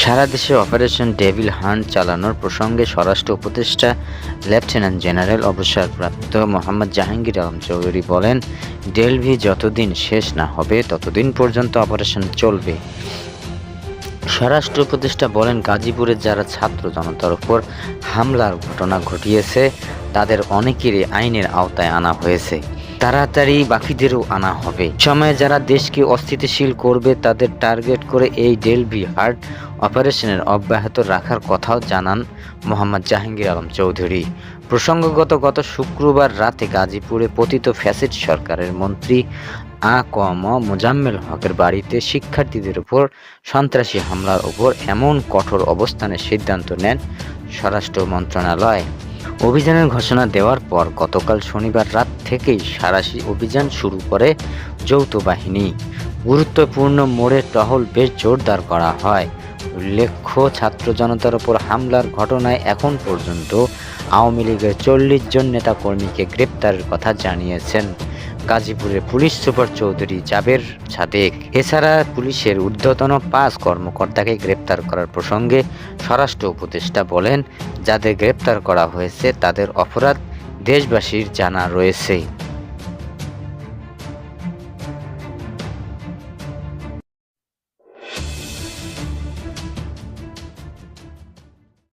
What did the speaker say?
সারা দেশে operation devil hunt চালানোর প্রসঙ্গে স্বরাষ্ট্র উপদেষ্টা, লেফটেন্যান্ট জেনারেল অবসরপ্রাপ্ত মোহাম্মদ জাহাঙ্গীর আলম চৌধুরী বলেন, ডেলভি যতদিন শেষ না হবে, ততদিন পর্যন্ত অপারেশন চলবে। স্বরাষ্ট্র উপদেষ্টা বলেন, গাজীপুরের যারা ছাত্র জনতার উপর হামলার ঘটনা ঘটিয়েছে, তাদের অনেকেরই আইনের আওতায় আনা হয়েছে। তাড়াতাড়ি বাকিদেরও আনা হবে। সময়ে যারা দেশকে অস্থিতিশীল করবে, তাদের টার্গেট করে এই ডেলভি হার্ট অপারেশনের অব্যাহত রাখার কথাও জানান মোহাম্মদ জাহাঙ্গীর আলম চৌধুরী। প্রসঙ্গগত, গত শুক্রবার রাতে গাজীপুরে পতিত ফ্যাসিড সরকারের মন্ত্রী আ ক ম মোজাম্মেল হকের বাড়িতে শিক্ষার্থীদের উপর সন্ত্রাসী হামলার উপর এমন কঠোর অবস্থানের সিদ্ধান্ত নেন স্বরাষ্ট্র মন্ত্রণালয়। অভিযানের ঘোষণা দেওয়ার পর গতকাল শনিবার রাত থেকেই সারাশি অভিযান শুরু করে যৌথ বাহিনী। গুরুত্বপূর্ণ মোড়ে টহল বেশ জোরদার করা হয়। উল্লেখ্য, ছাত্র জনতার ওপর হামলার ঘটনায় এখন পর্যন্ত আওয়ামী লীগের চল্লিশ জন নেতাকর্মীকে গ্রেপ্তারের কথা জানিয়েছেন। গাজীপুরের পুলিশ সুপার চৌধুরী জাবের সাদেক। এছাড়া পুলিশের ঊর্ধ্বতন পাঁচ কর্মকর্তাকে গ্রেপ্তার করার প্রসঙ্গে স্বরাষ্ট্র উপদেষ্টা বলেন, যাদের গ্রেপ্তার করা হয়েছে তাদের অপরাধ দেশবাসীর জানা রয়েছে।